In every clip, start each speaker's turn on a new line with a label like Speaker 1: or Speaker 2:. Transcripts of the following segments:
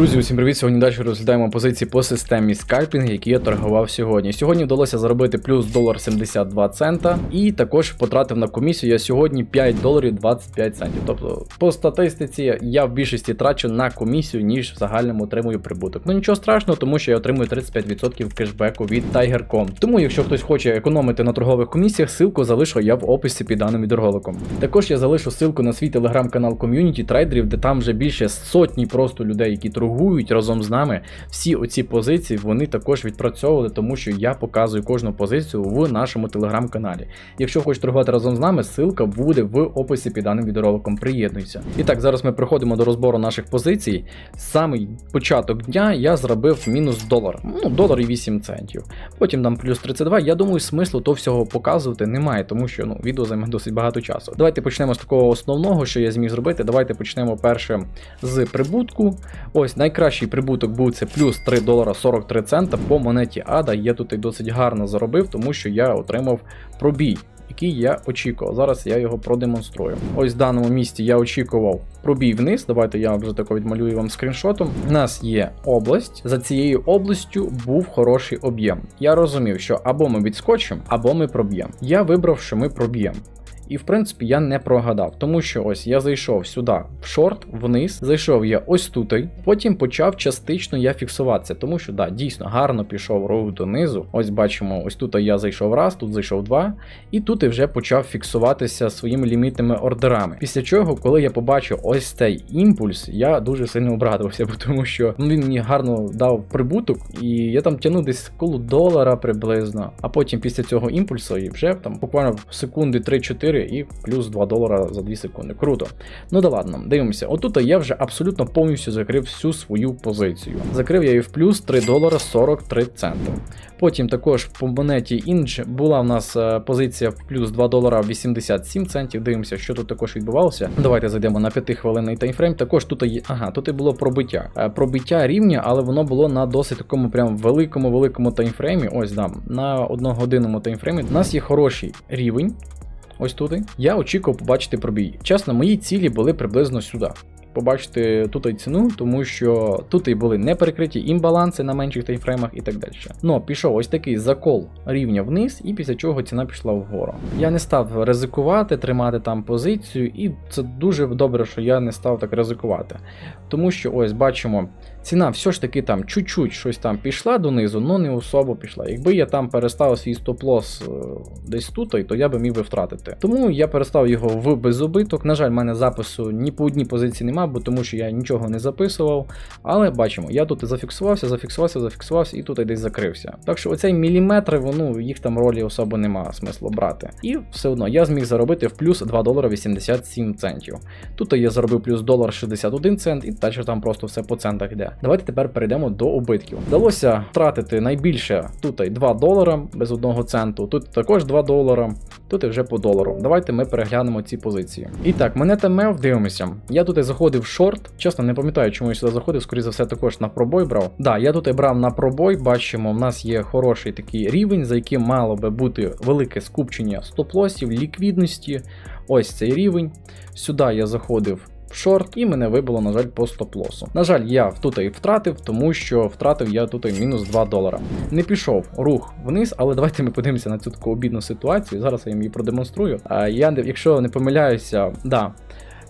Speaker 1: Друзі, усім привіт! Сьогодні далі розглядаємо позиції по системі скальпінг, які я торгував сьогодні. Сьогодні вдалося заробити плюс долар 72 цента, і також потратив на комісію я сьогодні 5 доларів 25 центів. Тобто, по статистиці я в більшості трачу на комісію, ніж в загальному отримую прибуток. Ну нічого страшного, тому що я отримую 35% кешбеку від Tiger.com. Тому, якщо хтось хоче економити на торгових комісіях, ссылку залишу я в описі під даним відеороликом. Також я залишу ссылку на свій телеграм-канал ком'юніті трейдерів, де там вже більше сотні просто людей, які торгують разом з нами. Всі оці позиції вони також відпрацьовували, тому що я показую кожну позицію в нашому телеграм-каналі. Якщо хочеш торгувати разом з нами, ссылка буде в описі під даним відеороликом. Приєднуйся. І так, зараз ми приходимо до розбору наших позицій. Самий початок дня я зробив мінус долар. Ну, долар і 8 центів. Потім там плюс 32. Я думаю, смислу то всього показувати немає, тому що ну, відео займе досить багато часу. Давайте почнемо з такого основного, що я зміг зробити. Давайте почнемо перше з прибутку. Ось найкращий прибуток був це плюс 3 долара 43 цента по монеті Ада. Я тут і досить гарно заробив, тому що я отримав пробій. Який я очікував. Зараз я його продемонструю. Ось в даному місці я очікував пробій вниз. Давайте я вже тако відмалюю вам скріншотом. У нас є область. За цією областю був хороший об'єм. Я розумів, що або ми відскочимо, або ми проб'ємо. Я вибрав, що ми проб'ємо. І в принципі я не прогадав, тому що ось я зайшов сюди в шорт, вниз, зайшов я ось тут, потім почав частично я фіксуватися, тому що да, дійсно гарно пішов рух донизу. Ось бачимо, ось тут я зайшов раз, тут зайшов два, і тут я вже почав фіксуватися своїми лімітними ордерами. Після чого, коли я побачив ось цей імпульс, я дуже сильно обрадувався, тому що ну, він мені гарно дав прибуток, і я там тягнув десь коло долара приблизно. А потім після цього імпульсу і вже там буквально секунди 3-4 і плюс 2 долара за 2 секунди. Круто. Ну да ладно, дивимося. Отут я вже абсолютно повністю закрив всю свою позицію. Закрив я її в плюс 3 долара 43 центи. Потім також по монеті інж була в нас е, позиція в плюс 2 долара 87 центів. Дивимося, що тут також відбувалося. Давайте зайдемо на 5 хвилинний таймфрейм. Також тут є. Ага, тут і було пробиття. Е, Пробиття рівня, але воно було на досить такому прям великому великому таймфреймі. Ось да, на одногодинному таймфреймі. У нас є хороший рівень. Ось туди. Я очікував побачити пробій. Чесно, мої цілі були приблизно сюди. Побачити тут і ціну, тому що тут і були не перекриті імбаланси на менших таймфреймах і так далі. Ну, пішов ось такий закол рівня вниз, і після чого ціна пішла вгору. Я не став ризикувати, тримати там позицію, і це дуже добре, що я не став так ризикувати. Тому що ось бачимо, ціна все ж таки там чуть-чуть щось там пішла донизу, але не особо пішла. Якби я там переставив свій стоп-лос е, десь тут, то я би міг би втратити. Тому я перестав його в безубиток. На жаль, в мене запису ні по одній позиції немає, бо тому що я нічого не записував. Але бачимо, я тут і зафіксувався, зафіксувався, зафіксувався і тут і десь закрився. Так що оцей міліметри, воно їх там ролі особо немає смислу брати. І все одно я зміг заробити в плюс 2 долара 87 центів. Тут я заробив плюс долар 61 цент, і далі там просто все по центах йде. Давайте тепер перейдемо до убитків. Вдалося втратити найбільше тут 2 долара без одного центу, тут також 2 долара, тут і вже по долару. Давайте ми переглянемо ці позиції. І так, монета MEV, дивимося. Я тут і заходив в шорт. Чесно, не пам'ятаю, чому я сюди заходив, скоріше за все, також на пробой брав. Да, я тут і брав на пробой, бачимо, в нас є хороший такий рівень, за яким мало би бути велике скупчення стоп-лосів, ліквідності. Ось цей рівень. Сюди я заходив в шорт, і мене вибило, на жаль, по стоп-лосу. На жаль, я тут і втратив, тому що втратив я тут і мінус 2 долара. Не пішов рух вниз, але давайте ми подивимося на цю таку обідну ситуацію. Зараз я їм її продемонструю. А я, якщо не помиляюся, да.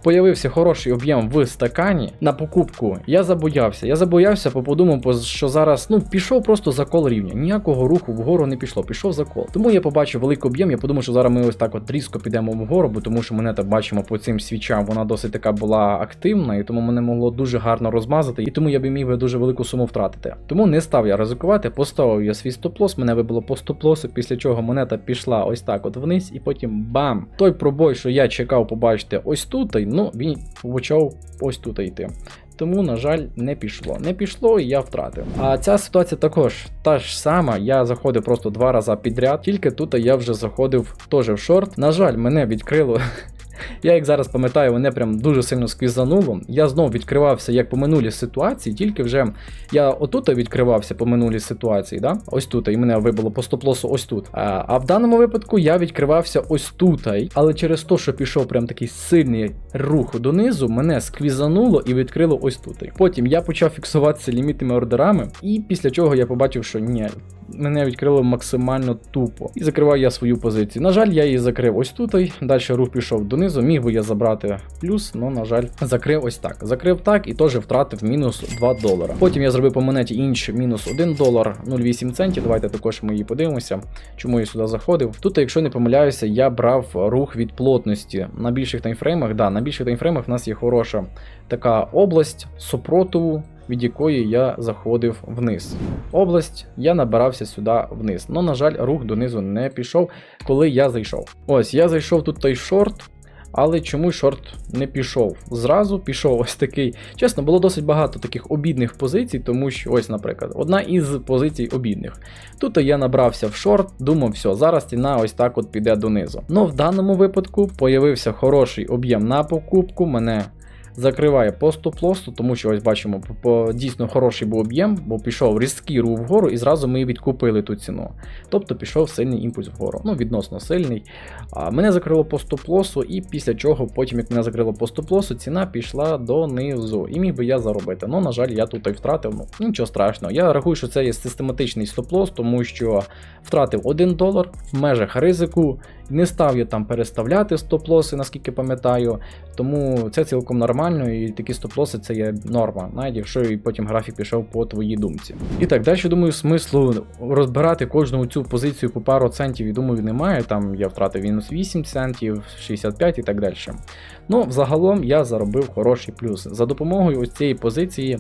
Speaker 1: Появився хороший об'єм в стакані на покупку. Я забоявся. Я забоявся, бо подумав, що зараз ну пішов просто закол рівня. Ніякого руху вгору не пішло, пішов закол. Тому я побачив великий об'єм. Я подумав, що зараз ми ось так от різко підемо вгору, бо тому що монета бачимо по цим свічам, вона досить така була активна, і тому мене могло дуже гарно розмазати, і тому я би міг би дуже велику суму втратити. Тому не став я ризикувати, поставив я свій стоп-лос, мене вибило по стоп-лосу, після чого монета пішла ось так от вниз, і потім бам! Той пробой, що я чекав побачити ось тут ну він почав ось тут йти. Тому, на жаль, не пішло. Не пішло і я втратив. А ця ситуація також та ж сама. Я заходив просто два рази підряд, тільки тут я вже заходив теж в шорт. На жаль, мене відкрило Я як зараз пам'ятаю, мене прям дуже сильно сквізануло. Я знов відкривався як по минулій ситуації, тільки вже я отут відкривався по минулій ситуації, да? ось тут, і мене вибило по стоп-лосу ось тут. А, а в даному випадку я відкривався ось тут, але через те, що пішов прям такий сильний рух донизу, мене сквізануло і відкрило ось тут. Потім я почав фіксуватися лімітними ордерами, і після чого я побачив, що ні, мене відкрило максимально тупо. І закриваю я свою позицію. На жаль, я її закрив ось тут. Далі рух пішов донизу. Міг би я забрати плюс, але, на жаль, закрив ось так. Закрив так і теж втратив мінус 2 долара. Потім я зробив по монеті інш мінус 1 долар 0,8 центів. Давайте також ми її подивимося, чому я сюди заходив. Тут, якщо не помиляюся, я брав рух від плотності. На більших таймфреймах, да, на більших таймфреймах в нас є хороша така область супротиву від якої я заходив вниз. Область я набирався сюди вниз. Ну, на жаль, рух донизу не пішов, коли я зайшов. Ось, я зайшов тут той шорт. Але чому шорт не пішов? Зразу пішов ось такий. Чесно, було досить багато таких обідних позицій, тому що, ось, наприклад, одна із позицій обідних. Тут я набрався в шорт, думав, все, зараз ціна ось так от піде донизу. Ну в даному випадку появився хороший об'єм на покупку. Мене закриває по стоп-лосу, тому що ось бачимо, по, дійсно хороший був об'єм, бо пішов різкий рух вгору, і зразу ми відкупили ту ціну. Тобто пішов сильний імпульс вгору. Ну, відносно сильний. А, Мене закрило по стоп-лосу, і після чого, потім, як мене закрило по стоп-лосу, ціна пішла донизу. І міг би я заробити. Ну, на жаль, я тут і втратив. Ну, нічого страшного. Я рахую, що це є систематичний стоп-лос, тому що втратив 1 долар в межах ризику. Не став я там переставляти стоп-лоси, наскільки пам'ятаю. Тому це цілком нормально, і такі стоп-лоси це є норма, навіть якщо і потім графік пішов по твоїй думці. І так, далі, думаю, смислу розбирати кожну цю позицію по пару центів, і думаю, немає. Там я втратив мінус 8 центів, 65 і так далі. Ну, взагалом я заробив хороший плюс. За допомогою ось цієї позиції.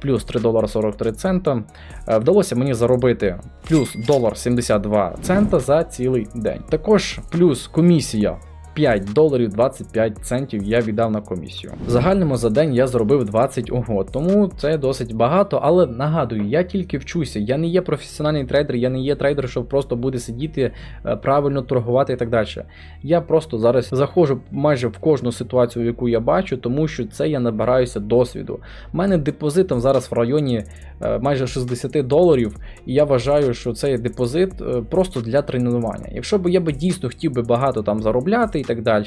Speaker 1: Плюс 3 долара 43 цента. Е, Вдалося мені заробити плюс долар 72 цента за цілий день. Також плюс комісія 5 доларів 25 центів я віддав на комісію. В загальному за день я зробив 20 угод, тому це досить багато, але нагадую, я тільки вчуся. Я не є професіональний трейдер, я не є трейдер, що просто буде сидіти, е, правильно торгувати і так далі. Я просто зараз заходжу майже в кожну ситуацію, яку я бачу, тому що це я набираюся досвіду. У мене депозитом зараз в районі майже 60 доларів, і я вважаю, що це є депозит е, просто для тренування. Якщо б я би дійсно хотів би багато там заробляти і так далі,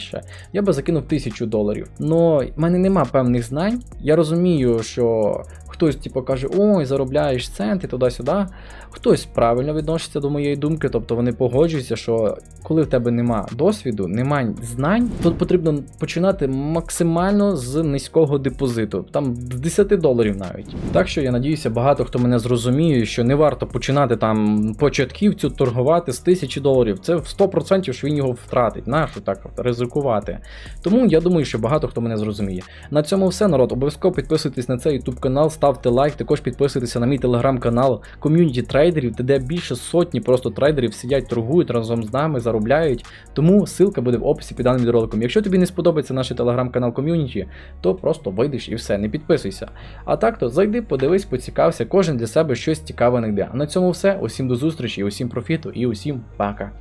Speaker 1: я би закинув 1000 доларів. Но в мене нема певних знань. Я розумію, що хтось типу, каже, ой, заробляєш центи туди-сюди. Хтось правильно відноситься до моєї думки, тобто вони погоджуються, що коли в тебе нема досвіду, нема знань, то потрібно починати максимально з низького депозиту, там з 10 доларів навіть. Так що я надіюся, багато хто мене зрозуміє, що не варто починати там початківцю торгувати з 1000 доларів. Це в 100% що він його втратить. Нащо так ризикувати? Тому я думаю, що багато хто мене зрозуміє. На цьому все, народ. Обов'язково підписуйтесь на цей YouTube канал, ставте лайк, також підписуйтеся на мій телеграм-канал ком'юніті трейдерів, де більше сотні просто трейдерів сидять, торгують разом з нами, заробляють. Тому ссылка буде в описі під даним відеороликом. Якщо тобі не сподобається наш телеграм-канал ком'юніті, то просто вийдеш і все, не підписуйся. А так то зайди, подивись, поцікався, кожен для себе щось цікаве знайде. А на цьому все. Усім до зустрічі, усім профіту і усім пока.